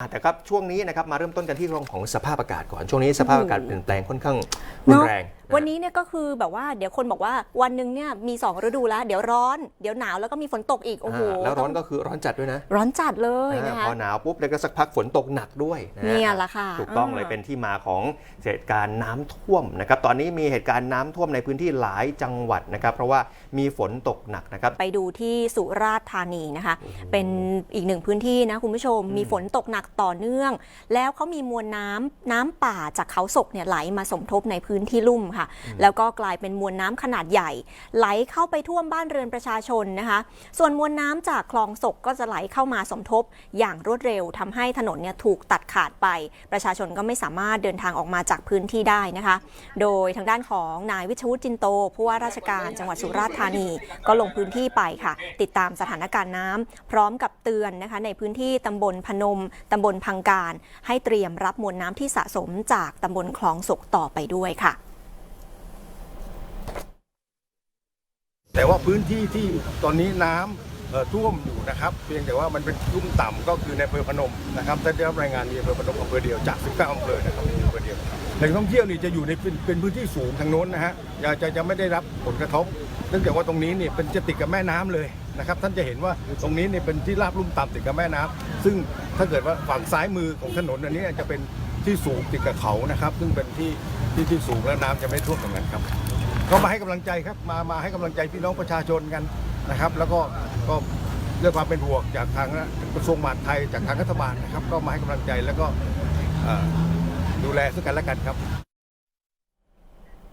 อะแต่ครับช่วงนี้นะครับมาเริ่มต้นกันที่เรื่องของสภาพอากาศก่อนช่วงนี้สภาพอากาศเปลี่ยนแปลงค่อนข้างรุนเนาะแรงะ วันนี้เนี่ยก็คือแบบว่าเดี๋ยวคนบอกว่าวันหนึ่งเนี่ยมี 2 ฤดูแล้ว เดี๋ยวร้อน เดี๋ยวหนาวแล้วก็มีฝนตกอีกโอ้โหอ่าแล้วร้อนต้งก็คือร้อนจัดด้วยนะ ร้อนจัดเลยอ่านะคะพอหนาวปุ๊บแล้วก็สักพักฝนตกหนักด้วยนะฮเนี่ยแหละค่ะถูกต้องอ่าเลยเป็นที่มาของเหตุการณ์น้ำท่วมนะครับตอนนี้มีเหตุการณ์น้ำท่วมในพื้นที่หลายจังหวัดนะครับ เพราะว่ามีฝนตกหนักนะครับ ไปดูที่สุราษฎร์ธานีนะคะ เป็นอีกหนึ่งพื้นที่นะคุณผู้ชม มีฝนตกหนักต่อเนื่อง แล้วเขามีมวลน้ำน้ำป่าจากเขาศกเนี่ยไหลมาสมทบในพื้นที่ลุ่มค่ะแล้วก็กลายเป็นมวลน้ำขนาดใหญ่ ไหลเข้าไปท่วมบ้านเรือนประชาชนนะคะ ส่วนมวลน้ำจากคลองศกก็จะไหลเข้ามาสมทบอย่างรวดเร็วทำให้ถนนเนี่ยถูกตัดขาดไป ประชาชนก็ไม่สามารถเดินทางออกมาจากพื้นที่ได้นะคะ โดยทางด้านของนายวิชวุฒิจินโตผู้ว่าราชการจังหวัดสุราษฎร์ธานีก็ลงพื้นที่ไปค่ะ ติดตามสถานการณ์น้ำพร้อมกับเตือนนะคะในพื้นที่ตำบลพนมตำบลพังการ ให้เตรียมรับมวลน้ำที่สะสมจากตำบลคลองศกต่อไปด้วยค่ะ แต่ว่าพื้นที่ที่ตอนนี้น้ำเอ่อท่วมอยู่นะครับ เพียงแต่ว่ามันเป็นลุ่มต่ำก็คือในอำเภอพนมนะครับแต่ได้รับรายงานมีอำเภอพนมอำเภอเดียวจาก 19อำเภอนะครับอำเภอเดียวแหล่งท่องเที่ยวนี่จะอยู่ในเป็นพื้นที่สูงทางโน้นนะฮะจะจะจะไม่ได้รับผลกระทบ เนื่องจากว่าตรงนี้เนี่ยเป็นจะติดกับแม่น้ำเลยนะครับ ท่านจะเห็นว่าตรงนี้เนี่ยเป็นที่ราบลุ่มต่ำติดกับแม่น้ำซึ่งถ้าเกิดว่าฝั่งซ้ายมือของถนนอันนี้จะเป็นที่สูงติดกับเขานะครับ ซึ่งเป็นที่ที่ที่สูงแล้วน้ำจะไม่ท่วมตรงนั้นครับ ก็มาให้กำลังใจครับมามาให้กำลังใจพี่น้องประชาชนกันนะครับ แล้วก็ก็เรื่องความเป็นห่วงจากทางกระทรวงมหาดไทยจากทางรัฐบาลนะครับ ก็มาให้กำลังใจแล้วก็ดูแลซึ่งกันและกันครับ